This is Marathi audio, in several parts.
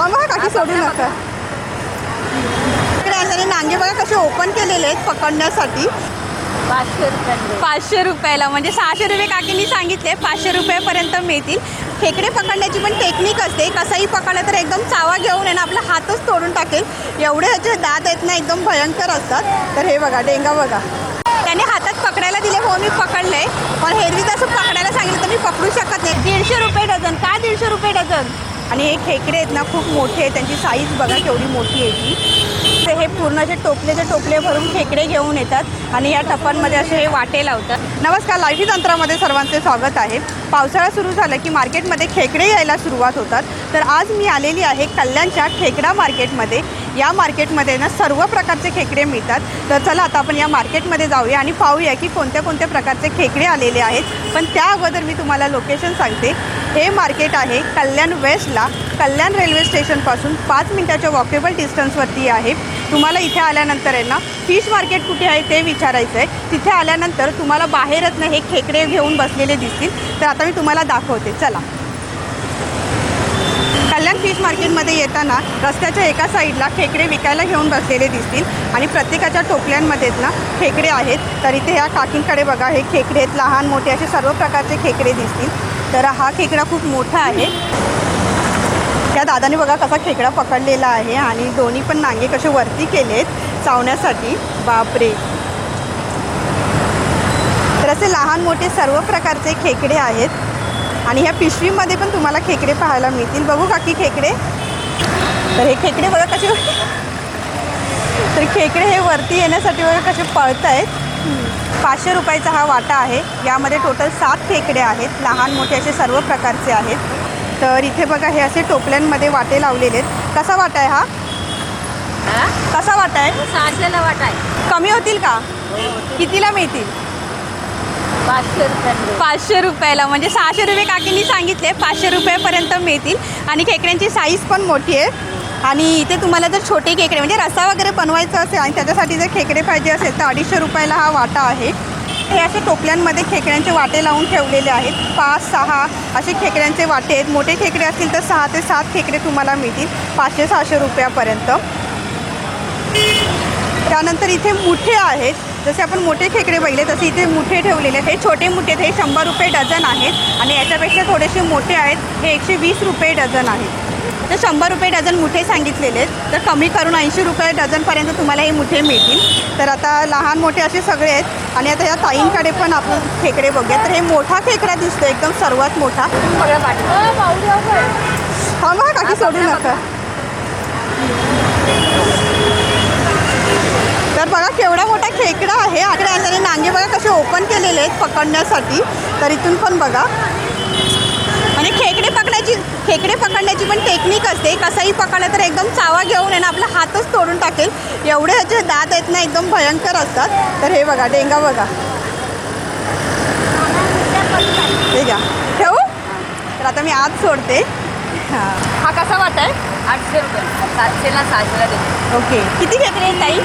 थांबा काकी सोडू नका. इकडे आणि नांगे बघा कसे ओपन केलेले आहेत पकडण्यासाठी. पाचशे रुपये पाचशे रुपयाला म्हणजे सहाशे रुपये काकींनी सांगितले पाचशे रुपयापर्यंत मिळतील. खेकडे पकडण्याची पण टेक्निक असते कसाही पकडलं तर एकदम चावा घेऊन आहे ना आपला हातच तोडून टाकेल. एवढे ह्याचे दात आहेत ना एकदम भयंकर असतात. तर हे बघा डेंगा बघा. त्याने हातात पकडायला दिले हो मी पकडले पण हेरवी तसं पकडायला सांगितलं तर मी पकडू शकत नाही. दीडशे रुपये डझन का दीडशे रुपये डझन? आणि हे खेकडे आहेत ना खूप मोठे आहेत. त्यांची साईज बघा केवढी मोठी आहे ती. ते हे पूर्ण असे टोपलेचे टोपले भरून खेकडे घेऊन येतात आणि या टप्प्यांमध्ये असे हे वाटे लावतात. नमस्कार लाईफी तंत्रामध्ये सर्वांचे स्वागत आहे. पावसाळा सुरू झाला की मार्केटमध्ये खेकडे यायला सुरुवात होतात. तर आज मी आलेली आहे कल्याणच्या खेकडा मार्केटमध्ये. या मार्केटमध्ये ना सर्व प्रकारचे खेकडे मिळतात. तर चला आता आपण या मार्केटमध्ये जाऊया आणि पाहूया की कोणत्या कोणत्या प्रकारचे खेकडे आलेले आहेत. पण त्या अगोदर मी तुम्हाला लोकेशन सांगते. हे मार्केट आहे कल्याण वेस्टला. कल्याण रेल्वे स्टेशनपासून पाच मिनिटाच्या वॉकेबल डिस्टन्सवरती आहे. तुम्हाला इथे आल्यानंतर आहे ना फिश मार्केट कुठे आहे ते विचारायचं आहे तिथे आल्यानंतर तुम्हाला बाहेरच ना हे खेकडे घेऊन बसलेले दिसतील. तर आता मी तुम्हाला दाखवते. चला. कल्याण फिश मार्केटमध्ये येताना रस्त्याच्या एका साईडला खेकडे विकायला घेऊन बसलेले दिसतील. आणि प्रत्येकाच्या टोपल्यांमध्येच ना खेकडे आहेत. तर इथे ह्या काकींकडे बघा हे खेकडे आहेत लहान मोठे असे सर्व प्रकारचे खेकडे दिसतील. तर हा खेकडा खूप मोठा आहे. त्या दादाने बघा कसा खेकडा पकडलेला आहे आणि दोन्ही पण नांगे कसे वरती केले आहेत चावण्यासाठी. बापरे. तर असे लहान मोठे सर्व प्रकारचे खेकडे आहेत. आणि ह्या पिशवीमध्ये पण तुम्हाला खेकडे पाहायला मिळतील. बघू काकी खेकडे. तर हे खेकडे बघा कसे तर खेकडे हे वरती येण्यासाठी बघा कसे पळत आहेत पाचशे रुपयाचा हा वाटा आहे. यामध्ये टोटल सात खेकडे आहेत. लहान मोठे असे सर्व प्रकारचे आहेत. तर इथे बघा हे असे टोपल्यांमध्ये वाटे लावलेले आहेत. कसा वाटा आहे हा? कसा वाटा आहे? सहाशेला वाट आहे. कमी होतील का? कितीला मिळतील? पाचशे रुपये पाचशे रुपयाला. म्हणजे सहाशे रुपये काकींनी सांगितले पाचशे रुपयापर्यंत मिळतील. आणि खेकड्यांची साईज पण मोठी आहे. आणि इथे तुम्हाला जर छोटे खेकडे म्हणजे रसा वगैरे बनवायचा असेल आणि त्याच्यासाठी जर खेकडे पाहिजे असेल तर अडीचशे रुपयाला हा वाटा आहे. हे असे टोपल्यांमध्ये खेकड्यांचे वाटे लावून ठेवलेले आहेत. पाच सहा असे खेकड्यांचे वाटे आहेत. मोठे खेकडे असतील तर सहा ते सात खेकडे तुम्हाला मिळतील. पाचशे सहाशे रुपयापर्यंत. त्यानंतर इथे मुठे आहेत. जसे आपण मोठे खेकडे बघितले तसे इथे मुठे ठेवलेले आहेत. हे छोटे मुठे आहेत. हे शंभर रुपये डझन आहेत. आणि याच्यापेक्षा थोडेसे मोठे आहेत. हे एकशे वीस रुपये डझन आहेत. तर शंभर रुपये डझन मुठे सांगितलेले आहेत. तर कमी करून ऐंशी रुपये डझनपर्यंत तुम्हाला हे मुठे मिळतील. तर आता लहान मोठे असे सगळे आहेत. आणि आता या ताईंकडे पण आपण खेकडे बघूया. तर हे मोठा खेकडा दिसतो एकदम सर्वात मोठा. हा मग काकी सोडू नका. तर बघा केवढा मोठा खेकडा आहे. आकडे आणि नांगे बघा कसे ओपन केलेले आहेत पकडण्यासाठी. तर इथून पण बघा. आणि खेकडे पकडायची खेकडे पकडण्याची पण टेक्निक असते. कसाही पकडलं तर एकदम चावा घेऊन आहे ना आपला हातच तोडून टाकेल. एवढे ह्याचे दात आहेत ना एकदम भयंकर असतात. तर हे बघा डेंगा बघा. हे घ्या. ठेवू? तर आता मी आत सोडते. हां. हा कसा वाट आहे? आठशे रुपये. सातशेला सहाशेला देते. ओके. किती खेकडे आहेत ताई?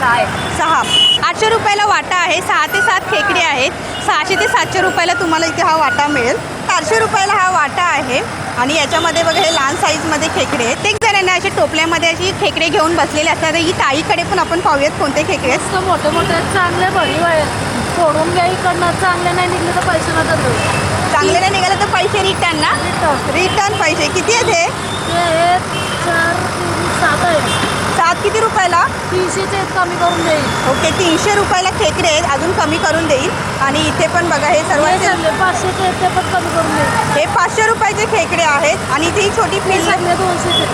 सहा सहा. आठशे रुपयाला वाटा आहे. सहा ते सात खेकडे आहेत. सहाशे ते सातशे रुपयाला तुम्हाला इथे हा वाटा मिळेल. चारशे रुपयाला हा वाटा आहे. आणि याच्यामध्ये बघा हे लहान साईजमध्ये खेकडे आहेत. एक जणांना असे टोपल्यामध्ये अशी खेकडे घेऊन बसलेले असतात. ही ताईकडे पण आपण पाहूयात कोणते खेकडे आहेत. मोठे मोठे चांगले भरी वळ फोडून घ्या इकडनं. चांगले नाही निघले तर पैसे नका देऊ. चांगले नाही निघाले तर पैसे रिटर्न ना? रिटर्न रिटर्न पैसे. किती आहेत हे? सात आहे सात किती रुपयाला? तीनशेचे कमी करून देईल. ओके तीनशे रुपयाला खेकडे आहेत अजून कमी करून देईल. आणि इथे पण बघा हे हे चांगले पाचशेचे आहेत ते पण कमी करून देईल. हे पाचशे रुपयाचे खेकडे आहेत आणि इथे ही छोटी हे पिल्ल चांगले दोनशेचे.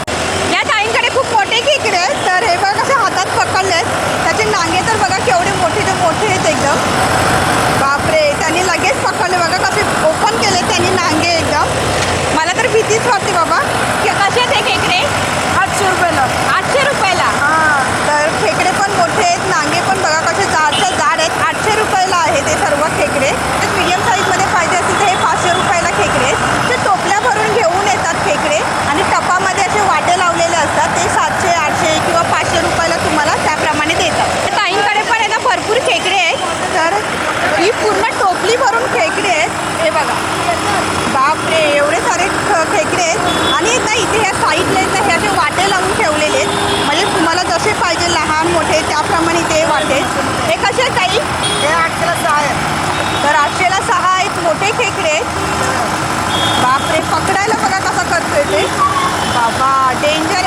या ताईंकडे खूप मोठे खेकडे आहेत तर हे बघा कसे हातात पकडले आहेत त्याचे नांगे तर बघा केवढे मोठे ते मोठे आहेत एकदम. बापरे त्यांनी लगेच पकडले. बघा कसे ओपन केले त्यांनी नांगे एकदम मला तर भीतीच वाटते बाबा के- कसे आहेत हे खेकडे आठशे रुपयाला आठशे रुपयाला हां तर खेकडे पण मोठे आहेत नांगे पण बघा कसे जाडच्या जाड आहेत आठशे रुपयाला आहे ते सर्व खेकडे मीडियम साईजमध्ये पाहिजे असतील तर हे पाचशे रुपयाला खेकडे आहेत ते टोपल्या भरून घेऊन येतात खेकडे आणि टपामध्ये असे वाटे लावलेले असतात ते सातशे आठशे किंवा पाचशे रुपयाला तुम्हाला त्याप्रमाणे देतात तर ताईंकडे पण आहे ना भरपूर खेकडे आहेत तर ही पूर्ण टोपली भरून खेकडे आहेत हे बघा बापरे एवढे सारे ख- खेकडे आहेत आणि ना इथे ह्या साईडला आहेत ना हे असे आहेत ना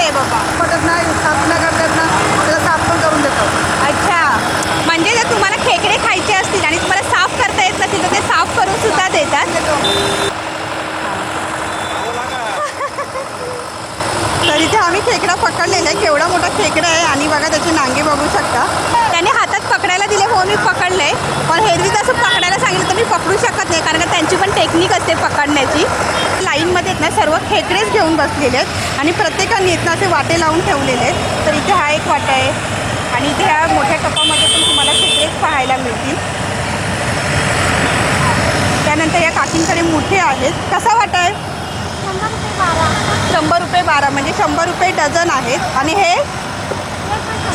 साफ न करतात ना त्याला साफ पण करून देतो अच्छा म्हणजे जर तुम्हाला खेकडे खायचे असतील आणि तुम्हाला साफ करता येत नसेल तर ते साफ करून सुद्धा देतात तर इथे आम्ही खेकडा पकडलेला आहे केवढा मोठा खेकडा आहे आणि बघा त्याचे नांगे बघू शकता त्याने हातात पकडायला दिले हो मी पकडले पण हेरवी तसं पकडायला सांगितलं तर मी पकडू शकत नाही कारण का त्यांची पण टेक्निक असते पकडण्याची. लाईनमध्ये आहेत ना सर्व खेकडेच घेऊन बसलेले आहेत आणि प्रत्येकाने इथनं ना असे वाटे लावून ठेवलेले आहेत. तर इथे हा एक वाटा आहे आणि इथे ह्या मोठ्या टपामध्ये पण तुम्हाला खेकडेच पाहायला मिळतील. त्यानंतर या काकींकडे मोठे आहेत. कसा वाटा आहे? शंभर रुपये बारा म्हणजे शंभर रुपये डझन आहेत. आणि हे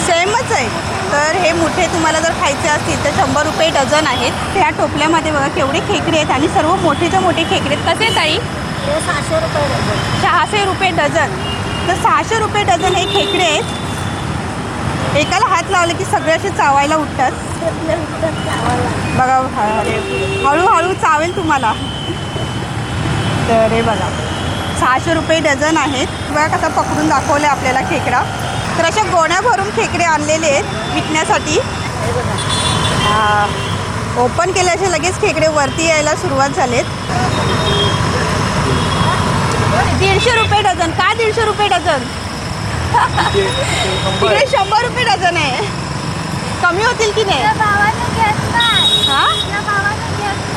सेमच आहे. तर हे मोठे तुम्हाला जर खायचे असतील तर शंभर रुपये डझन आहेत. ह्या टोपल्यामध्ये बघा केवढे खेकडे आहेत आणि सर्व मोठेच्या मोठे खेकडे आहेत. कसे ताई? सहाशे रुपये डझन. सहाशे रुपये डझन. तर सहाशे रुपये डझन हे खेकडे आहेत. एकाला हात लावले की सगळे असे चावायला उठतात. बघा हळूहळू चावेल तुम्हाला. तर हे बघा. सहाशे रुपये डझन आहेत. बघा कसा पकडून दाखवलं आपल्याला खेकडा. तर अशा गोण्या भरून खेकडे आणलेले आहेत विकण्यासाठी. ओपन केल्याचे लगेच खेकडे वरती यायला सुरुवात झालेत. दीडशे रुपये डझन. का दीडशे रुपये डझन? तिकडे शंभर रुपये डझन आहे. कमी होतील की नाही?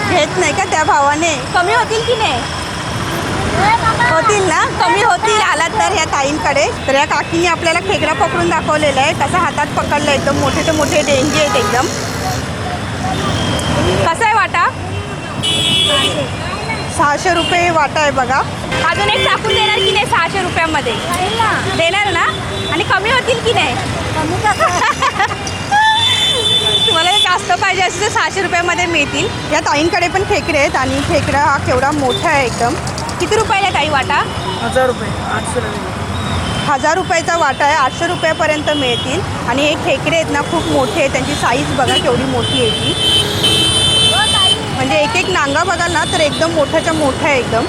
घेत नाही. हा का त्या भावाने? कमी होतील की नाही. होतील ना? कमी होतील आला तर ह्या ताईंकडे. तर या काकीने आपल्याला खेकडा पकडून दाखवलेला आहे. कसा हातात पकडला एकदम. मोठे ते मोठे डेंगे आहेत एकदम. कसा आहे वाटा? सहाशे रुपये वाटा आहे बघा. अजून एक टाकून देणार की नाही सहाशे रुपयामध्ये. देणार ना? आणि कमी होतील की नाही? तुम्हाला जर जास्त पाहिजे असेल तर सहाशे रुपयामध्ये मिळतील. या ताईंकडे पण खेकडे आहेत आणि खेकडा हा केवढा मोठा आहे एकदम. किती रुपयाला ताई वाटा? हजार रुपये आठशे रुपये. हजार रुपयाचा वाटा आहे आठशे रुपयापर्यंत मिळतील. आणि हे खेकडे आहेत ना खूप मोठे आहेत. त्यांची साईज बघा केवढी मोठी आहे ती. म्हणजे एक एक नांगा बघाल ना तर एकदम मोठाच्या मोठा आहे एकदम.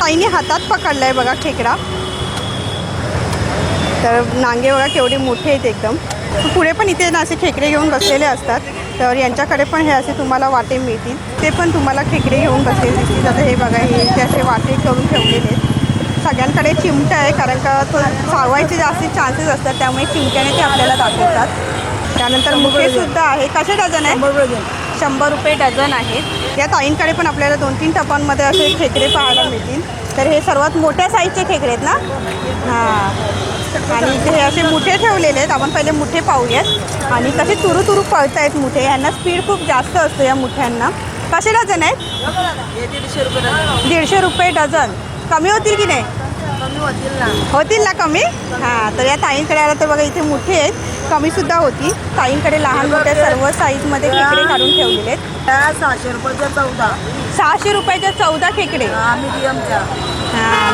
ताईने हातात पकडला आहे बघा खेकडा. तर नांगे बघा केवढे मोठे आहेत एकदम. पुढे पण इथे ना असे खेकडे घेऊन बसलेले असतात. तर यांच्याकडे पण हे असे तुम्हाला वाटे मिळतील. ते पण तुम्हाला खेकडे घेऊन बसलेले दिसतील. आता हे बघा हे इथे असे वाटे करून ठेवलेले आहेत. सगळ्यांकडे चिमटा आहे कारण का तो चावायचे जास्त चान्सेस असतात त्यामुळे चिमट्याने ते आपल्याला दाखवतात. त्यानंतर मुखे सुद्धा आहे. कसे डझन आहे? शंभर रुपये डझन आहेत. या ताईंकडे पण आपल्याला दोन तीन टपांमध्ये असे खेकडे पाहायला मिळतील. तर हे सर्वात मोठ्या साईजचे खेकडे आहेत ना? हां. आणि इथे हे असे मुठे ठेवलेले आहेत. आपण पहिले मुठे पाहूयात. आणि कसे तुरु तुरु पळतायत मुठे. यांना स्पीड खूप जास्त असतो या मुठ्यांना. कसे डझन आहेत? दीडशे रुपये डझन. दीडशे रुपये डझन. कमी होतील की नाही? कमी होतील ना. कमी? हां तर या ताईंकडे आला तर बघा इथे मोठे आहेत. कमीसुद्धा होती ताईंकडे लहान मोठ्या सर्व साईजमध्ये खेकडे काढून ठेवलेले आहेत. सहाशे रुपयाच्या चौदा. सहाशे रुपयाच्या चौदा खेकडे.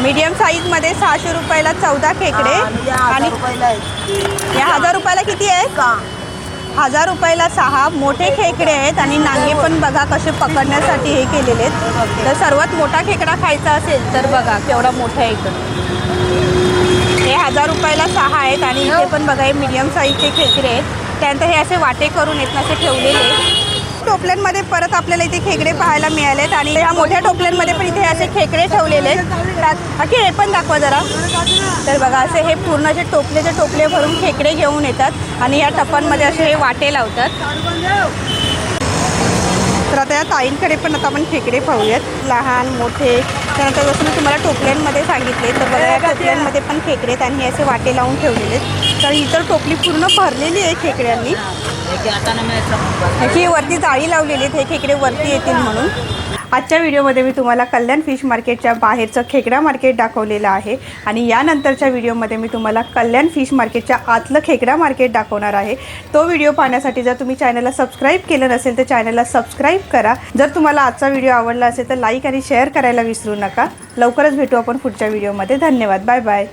मीडियम साईजमध्ये सहाशे रुपयाला चौदा खेकडे. आणि या हजार आणि रुपयाला या हजार रुपयाला किती आहेत? का हजार रुपयाला सहा मोठे खेकडे आहेत आणि नांगे पण बघा कसे पकडण्यासाठी हे केलेले आहेत. तर सर्वात मोठा खेकडा खायचा असेल तर बघा केवढा मोठा आहे इकडं. हे हजार रुपयाला सहा आहेत आणि इथे पण बघा हे मीडियम साईजचे खेकडे आहेत. त्यानंतर हे असे वाटे करून आहेत असे ठेवलेले आहेत. टोपल्यांमध्ये परत आपल्याला इथे खेकडे पाहायला मिळालेत आणि ह्या मोठ्या टोपल्यांमध्ये पण इथे असे खेकडे ठेवलेले आहेत. त्यात हे पण दाखवा जरा. तर बघा असे हे पूर्ण असे टोपलेचे टोपले भरून खेकडे घेऊन येतात आणि या टपांमध्ये असे हे वाटे लावतात. तर आता या ताईंकडे पण आता आपण खेकडे पाहूयात. लहान मोठे. त्यानंतर जसं मी तुम्हाला टोपल्यांमध्ये सांगितले तर बघा या टोपल्यांमध्ये पण खेकडे हे असे वाटे लावून ठेवलेले आहेत. तर ही तर टोपली पूर्ण भरलेली आहे खेकड्यांनी. ह्याची वरती जाळी लावलेली आहेत हे खेकडे वरती येतील म्हणून. आजच्या व्हिडिओमध्ये मी तुम्हाला कल्याण फिश मार्केटच्या बाहेरचं खेकडा मार्केट दाखवलेलं आहे. आणि यानंतरच्या व्हिडिओमध्ये मी तुम्हाला कल्याण फिश मार्केटच्या आतलं खेकडा मार्केट दाखवणार आहे. तो व्हिडिओ पाहण्यासाठी जर तुम्ही चॅनलला सबस्क्राईब केलं नसेल तर चॅनलला सबस्क्राईब करा. जर तुम्हाला आजचा व्हिडिओ आवडला असेल तर लाईक आणि शेअर करायला विसरू नका. लवकरच भेटू आपण पुढच्या व्हिडिओमध्ये. धन्यवाद. Bye bye.